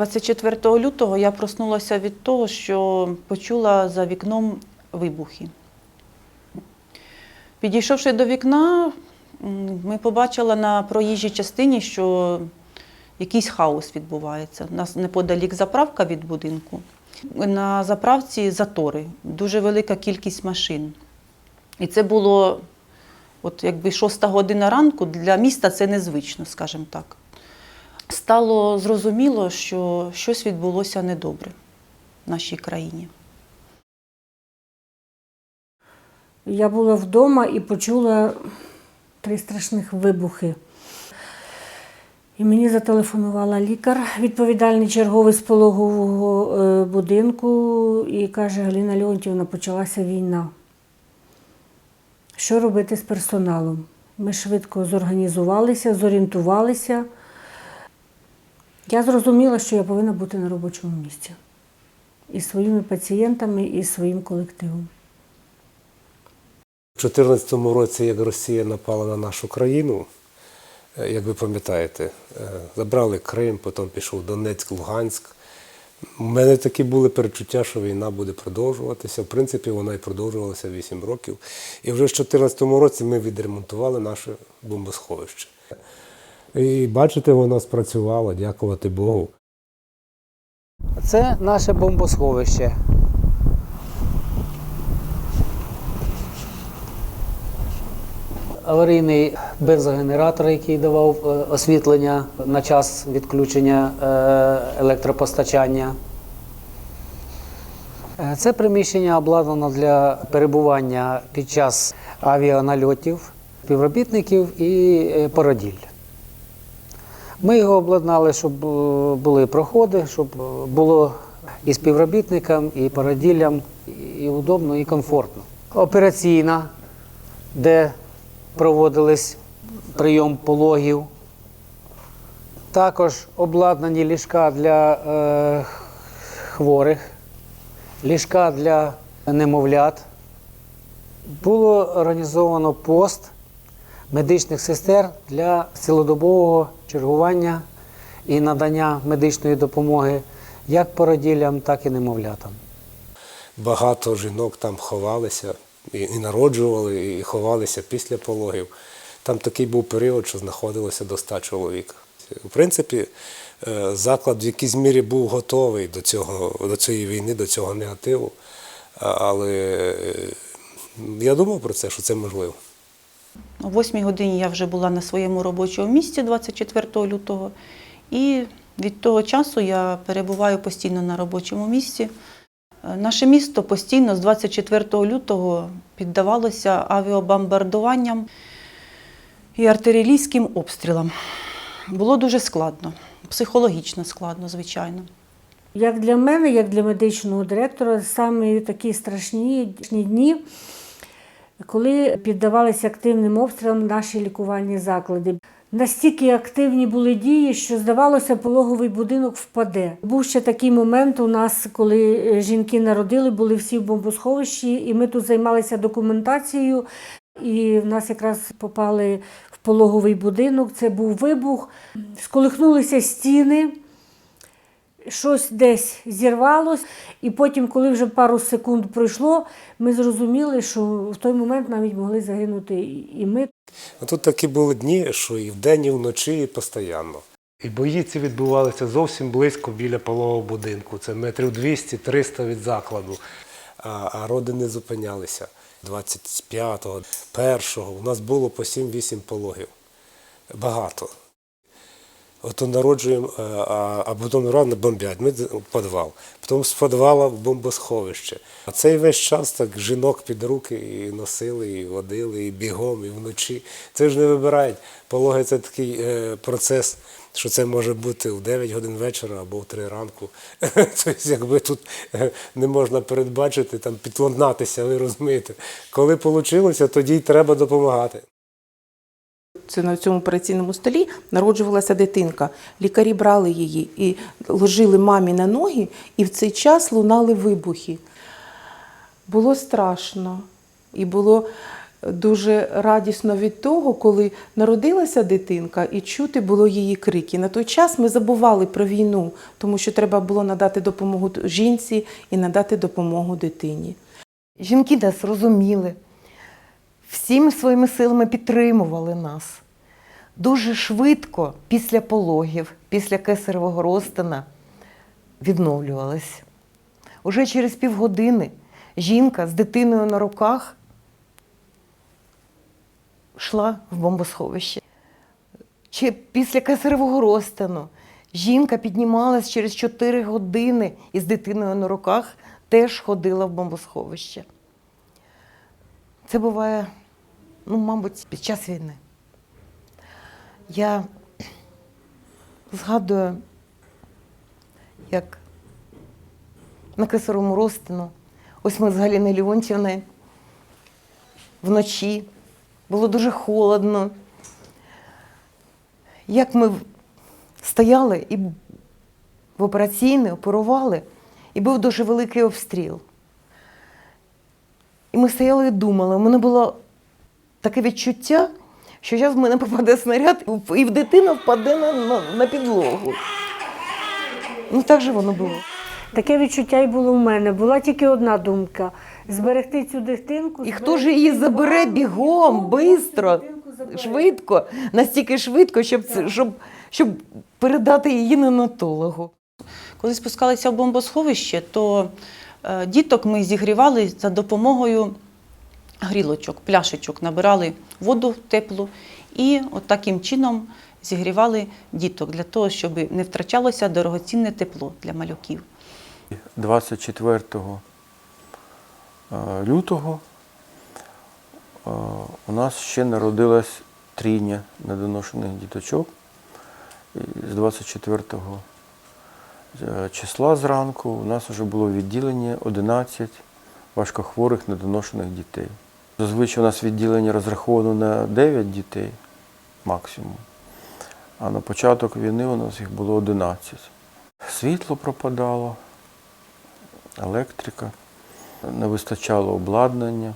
24 лютого я проснулася від того, що почула за вікном вибухи. Підійшовши до вікна, ми побачили на проїжджій частині, що якийсь хаос відбувається. У нас неподалік заправка від будинку. На заправці затори, дуже велика кількість машин. І це було, от якби шоста година ранку, для міста це незвично, скажімо так. Стало зрозуміло, що щось відбулося недобре в нашій країні. Я була вдома і почула три страшних вибухи. І мені зателефонувала лікар, відповідальний черговий з пологового е, будинку, і каже: Галіна Леонтівна, почалася війна. Що робити з персоналом? Ми швидко зорганізувалися, зорієнтувалися. Я зрозуміла, що я повинна бути на робочому місці із своїми пацієнтами, і своїм колективом. У 2014 році, як Росія напала на нашу країну, е, як ви пам'ятаєте, е, забрали Крим, потім пішов Донецьк, Луганськ. У мене такі були перечуття, що війна буде продовжуватися. В принципі, вона і продовжувалася 8 років. І вже в 2014 році ми відремонтували наше бомбосховище. І бачите, воно спрацювало, дякувати Богу. Це наше бомбосховище. Аварійний бензогенератор, який давав е, освітлення на час відключення е, електропостачання. Е, Це приміщення обладнано для перебування під час авіанальотів, співробітників і породіль. Ми його обладнали, щоб е, були проходи, щоб е, було і співробітникам, і породіллям, і удобно, і комфортно. Операційна, де проводились прийом пологів. Також обладнані ліжка для е, хворих, ліжка для немовлят. Було організовано пост медичних сестер для цілодобового чергування і надання медичної допомоги як породіллям, так і немовлятам. Багато жінок там ховалися і, народжували, і ховалися після пологів. Там такий був період, що знаходилося до 100 чоловік. В принципі, е, заклад в якійсь мірі був готовий до, цього, до цієї війни, до цього негативу. Але е, я думав про це, що це можливо. О 8 годині я вже була на своєму робочому місці 24 лютого, і від того часу я перебуваю постійно на робочому місці. Е, Наше місто постійно з 24 лютого піддавалося авіабомбардуванням і артилерійським обстрілам. Було дуже складно, психологічно складно, звичайно. Як для мене, як для медичного директора, саме такі страшні дні, коли піддавалися активним обстрілам наші лікувальні заклади. Настільки активні були дії, що здавалося, пологовий будинок впаде. Був ще такий момент у нас, коли е, жінки народили, були всі в бомбосховищі, і ми тут займалися документацією. І в нас якраз попали в пологовий будинок. Це був вибух, сколихнулися стіни щось десь зірвалось, і потім, коли вже пару секунд пройшло, ми зрозуміли, що в той момент навіть могли загинути і ми. А Тут такі були дні, що і вдень, і вночі, і постійно. І бої ці відбувалися зовсім близько біля пологового будинку. Це метрів 200-300 від закладу. А, а роди не зупинялися. 25-го, 1-го у нас було по 7-8 пологів. Багато. Ото народжуємо, е, а, а потім рано бомблять. Ми в підвал. Потім з підвала в бомбосховище. А цей весь час так жінок під руки і носили, і водили, і бігом, і вночі. Це ж не вибирають. Пологи це такий е, процес, що це може бути в 9 годин вечора або в 3 ранку. Тобто, якби тут е, не можна передбачити, там підладнатися, ви розумієте. Коли вийшло, тоді й треба допомагати. Це на цьому операційному столі народжувалася дитинка. Лікарі брали її і ложили мамі на ноги, і в цей час лунали вибухи. Було страшно. І було дуже радісно від того, коли народилася дитинка і чути було її крики. На той час ми забували про війну, тому що треба було надати допомогу жінці і надати допомогу дитині. Жінки нас розуміли, всіми своїми силами підтримували нас. Дуже швидко після пологів, після кесаревого розтина відновлювалась. Уже через півгодини жінка з дитиною на руках йшла в бомбосховище. Чи після кесаревого розтину жінка піднімалась через 4 години і з дитиною на руках теж ходила в бомбосховище. Це буває, ну, мабуть, під час війни. Я згадую, як на кесарому розтину, ось ми з Галіною Леонтівною вночі, було дуже холодно. Як ми стояли і в операційній оперували, і був дуже великий обстріл. І ми стояли і думали, у мене було таке відчуття, що зараз в мене попаде снаряд і в дитина впаде на, на, на підлогу. Ну так же воно було. Таке відчуття і було в мене. Була тільки одна думка: зберегти цю дитинку. І хто ж її забере бігом, бистро, швидко, настільки швидко, щоб, щоб, щоб передати її неонатологу. Коли спускалися в бомбосховище, то е, діток ми зігрівали за допомогою грілочок, пляшечок, набирали воду теплу і от таким чином зігрівали діток для того, щоб не втрачалося дорогоцінне тепло для малюків. 24 е, лютого е, у нас ще народилась трійня недоношених діточок. З 24 е, числа зранку у нас вже було відділення 11 важкохворих недоношених дітей. Зазвичай у нас відділення розраховано на 9 дітей максимум. А на початок війни у нас їх було 11. Світло пропадало, електрика, не вистачало обладнання.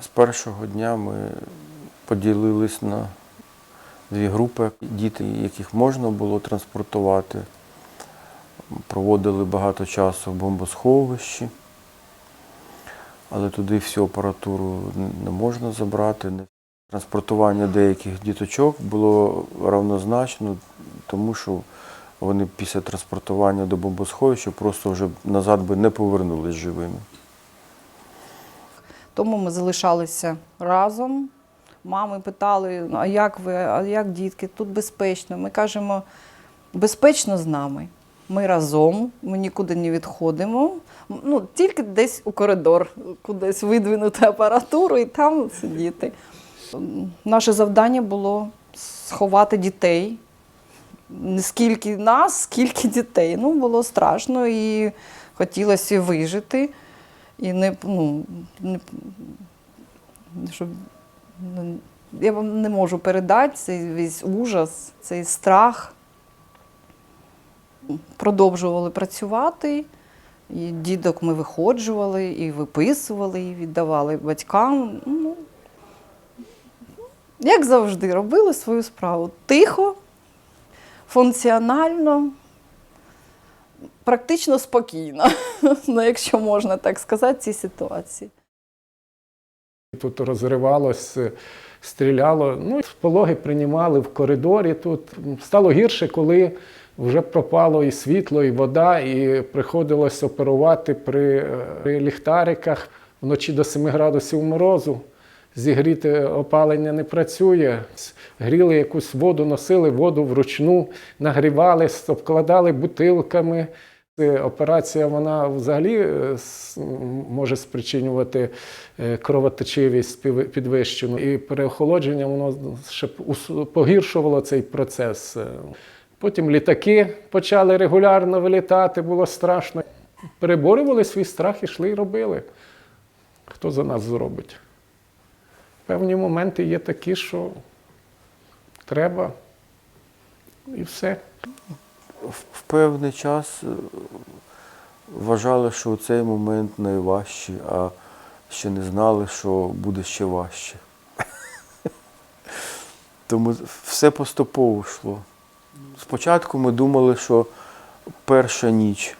З першого дня ми поділились на дві групи. Діти, яких можна було транспортувати, проводили багато часу в бомбосховищі, але туди всю апаратуру не можна забрати. Транспортування деяких діточок було равнозначно, тому що вони після транспортування до бомбосховища просто вже назад би не повернулись живими. Тому ми залишалися разом. Мами питали, «Ну, а як ви, а як дітки? Тут безпечно. Ми кажемо, безпечно з нами. Ми разом, ми нікуди не відходимо. Ну, тільки десь у коридор, кудись видвинути апаратуру і там сидіти. Наше завдання було сховати дітей. Не скільки нас, скільки дітей. Ну, було страшно і хотілося вижити. І не, ну, не, щоб, я вам не можу передати цей весь ужас, цей страх. Продовжували працювати, і дідок ми виходжували, і виписували, і віддавали батькам. Ну, як завжди, робили свою справу тихо, функціонально, практично спокійно, ну, якщо можна так сказати, цій ситуації. Тут розривалось, е, стріляло. Ну, пологи приймали в коридорі. Тут стало гірше, коли вже пропало і світло, і вода, і приходилось оперувати при, при ліхтариках вночі до 7 градусів морозу. Зігріти опалення не працює. Гріли якусь воду, носили воду вручну, нагрівали, обкладали бутилками. Е, Операція вона взагалі е, може спричинювати е, кровоточивість підвищену. І переохолодження воно ще погіршувало цей процес. Потім літаки почали регулярно вилітати, було страшно. Переборювали свій страх, ішли і робили. Хто за нас зробить? Певні моменти є такі, що треба і все. В в певний час е, вважали, що цей момент найважчий, а ще не знали, що буде ще важче. Тому все поступово йшло. Спочатку ми думали, що перша ніч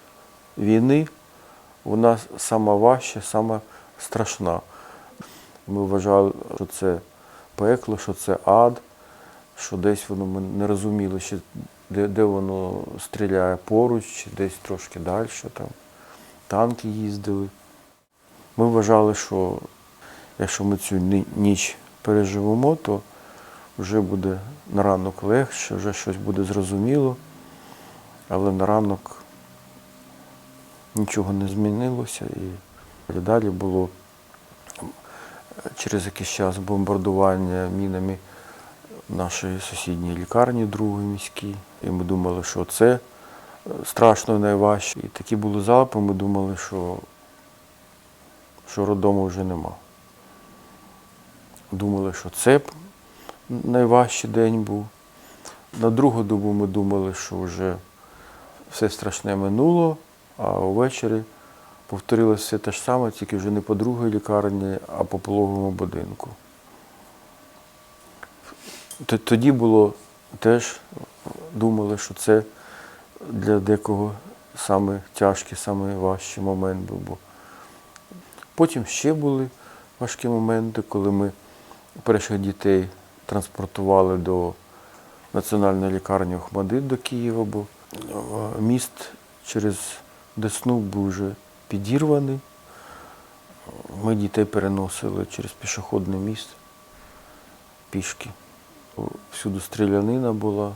війни вона сама важча, сама страшна. Ми вважали, що це пекло, що це ад, що десь воно ми не розуміли, ще, де, де воно стріляє поруч, чи десь трошки далі, там танки їздили. Ми вважали, що якщо ми цю ніч переживемо, то вже буде на ранок легше, вже щось буде зрозуміло. Але на ранок нічого не змінилося і далі було через якийсь час бомбардування мінами нашої сусідньої лікарні другої міській. І ми думали, що це е, страшно найважче. І такі були залпи, ми думали, що, що роддому вже нема. Думали, що це найважчий день був. На другу добу ми думали, що вже все страшне минуло, а увечері повторилося все те ж саме, тільки вже не по другій лікарні, а по пологовому будинку. Тоді було теж думали, що це для декого саме тяжкий, саме важчий момент був. Потім ще були важкі моменти, коли ми перших дітей транспортували до національної лікарні Охмадит до Києва, бо е, міст через Десну був вже підірваний. Ми дітей переносили через пішохідний міст пішки. Всюди стрілянина була,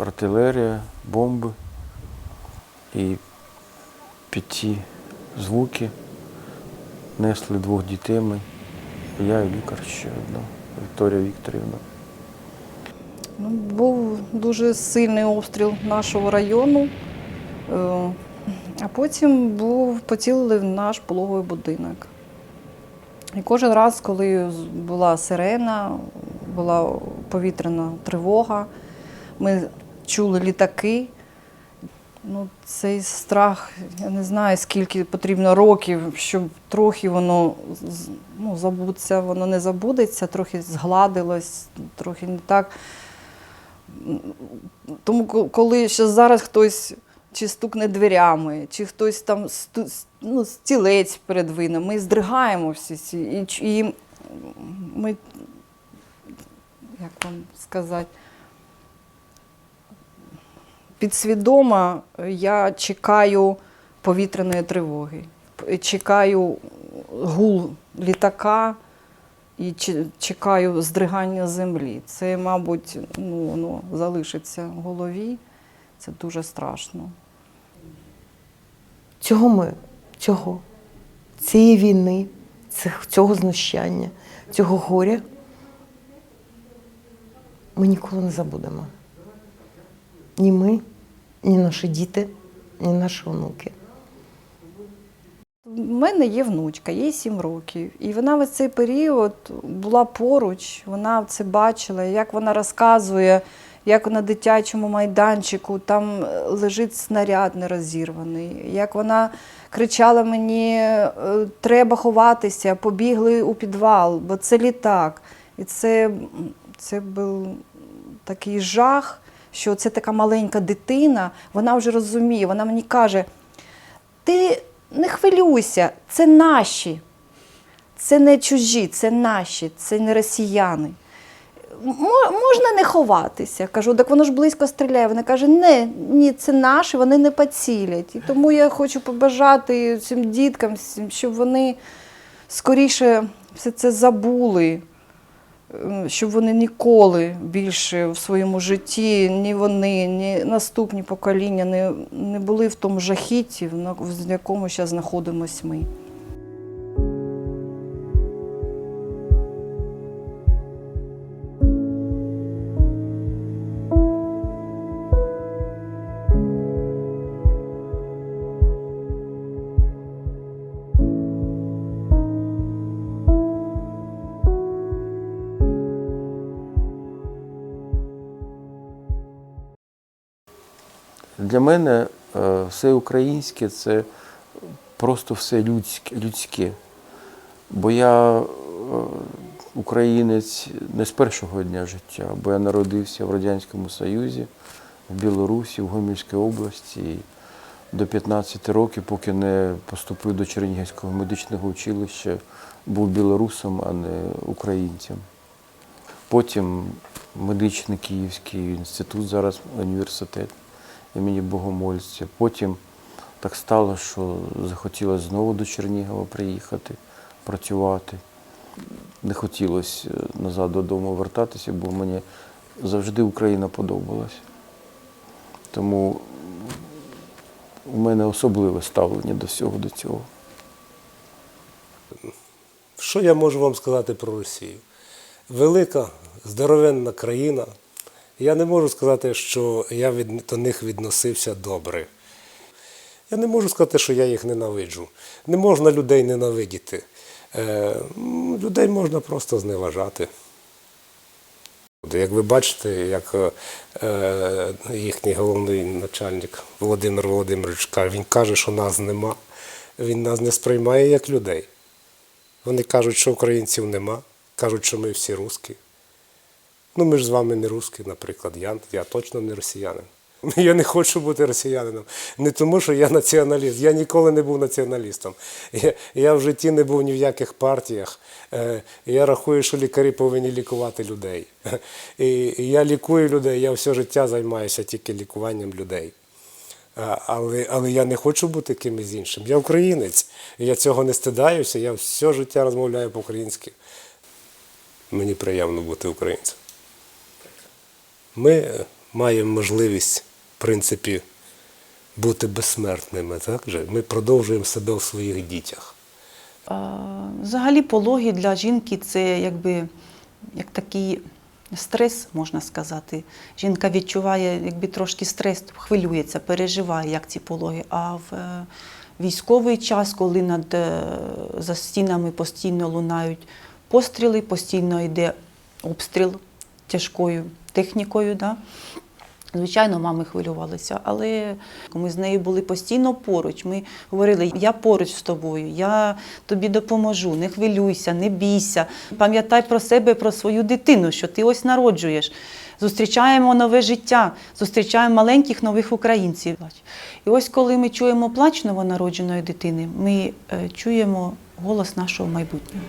артилерія, бомби. І під звуки несли двох дітей. Я і лікар ще одна, Вікторія Вікторівна. Ну, був дуже сильний обстріл нашого району, е, а потім був поцілили в наш пологовий будинок. І кожен раз, коли була сирена, була повітряна тривога, ми чули літаки. Ну, цей страх, я не знаю, скільки потрібно років, щоб трохи воно ну, забуться, воно не забудеться, трохи згладилось, трохи не так. Тому коли ще зараз хтось чи стукне дверями, чи хтось там сту, ну, стілець передвине, ми здригаємо всі ці. І, і ми, як вам сказати, підсвідомо я чекаю повітряної тривоги, чекаю гул літака і чекаю здригання землі. Це, мабуть, ну, воно залишиться в голові. Це дуже страшно. Цього ми, цього, цієї війни, цього знущання, цього горя ми ніколи не забудемо. Ні ми, ні наші діти, ні наші онуки. У мене є внучка, їй 7 років. І вона в цей період була поруч, вона це бачила, як вона розказує, як на дитячому майданчику там е, лежить снаряд нерозірваний, як вона кричала мені, е, треба ховатися, побігли у підвал, бо це літак. І це, це був такий жах, що це така маленька дитина, вона вже розуміє, вона мені каже, ти не хвилюйся, це наші. Це не чужі, це наші, це не росіяни. Можна не ховатися. Кажу, так воно ж близько стріляє. Вона каже, не, ні, це наші, вони не поцілять. І тому я хочу побажати цим діткам, щоб вони скоріше все це забули, щоб вони ніколи більше в своєму житті, ні вони, ні наступні покоління не, не були в тому жахіті, в якому зараз знаходимося ми. Для мене е, все українське це просто все людське. Бо я е, українець не з першого дня життя, бо я народився в Радянському Союзі, в Білорусі, в Гомельській області. До 15 років, поки не поступив до Чернігівського медичного училища, був білорусом, а не українцем. Потім медичний Київський інститут, зараз університет імені Богомольця. Потім так стало, що захотілося знову до Чернігова приїхати, працювати. Не хотілося назад додому вертатися, бо мені завжди Україна подобалась. Тому у мене особливе ставлення до всього до цього. Що я можу вам сказати про Росію? Велика, здоровенна країна. Я не можу сказати, що я від, до них відносився добре. Я не можу сказати, що я їх ненавиджу. Не можна людей ненавидіти. Е, людей можна просто зневажати. Як ви бачите, як е, е, їхній головний начальник Володимир Володимирович каже, він каже, що нас нема. Він нас не сприймає як людей. Вони кажуть, що українців нема, кажуть, що ми всі русські. Ну, ми ж з вами не русські, наприклад. Я, я точно не росіянин. Я не хочу бути росіянином. Не тому, що я націоналіст. Я ніколи не був націоналістом. Я, я в житті не був ні в яких партіях. Е, Я рахую, що лікарі повинні лікувати людей. І я лікую людей, я все життя займаюся тільки лікуванням людей. А, Але, але я не хочу бути кимось іншим. Я українець. Я цього не стидаюся. Я все життя розмовляю по-українськи. Мені приємно бути українцем. Ми маємо можливість, в принципі, бути безсмертними. Так? Ми продовжуємо себе в своїх дітях. Взагалі пологи для жінки це якби як такий стрес, можна сказати. Жінка відчуває якби трошки стрес, хвилюється, переживає, як ці пологи. А в е, військовий час, коли над е, за стінами постійно лунають постріли, постійно йде обстріл тяжкою технікою. Да? Звичайно, мами хвилювалися, але ми з нею були постійно поруч. Ми говорили, я поруч з тобою, я тобі допоможу, не хвилюйся, не бійся. Пам'ятай про себе, про свою дитину, що ти ось народжуєш. Зустрічаємо нове життя, зустрічаємо маленьких нових українців. І ось коли ми чуємо плач новонародженої дитини, ми е, чуємо голос нашого майбутнього.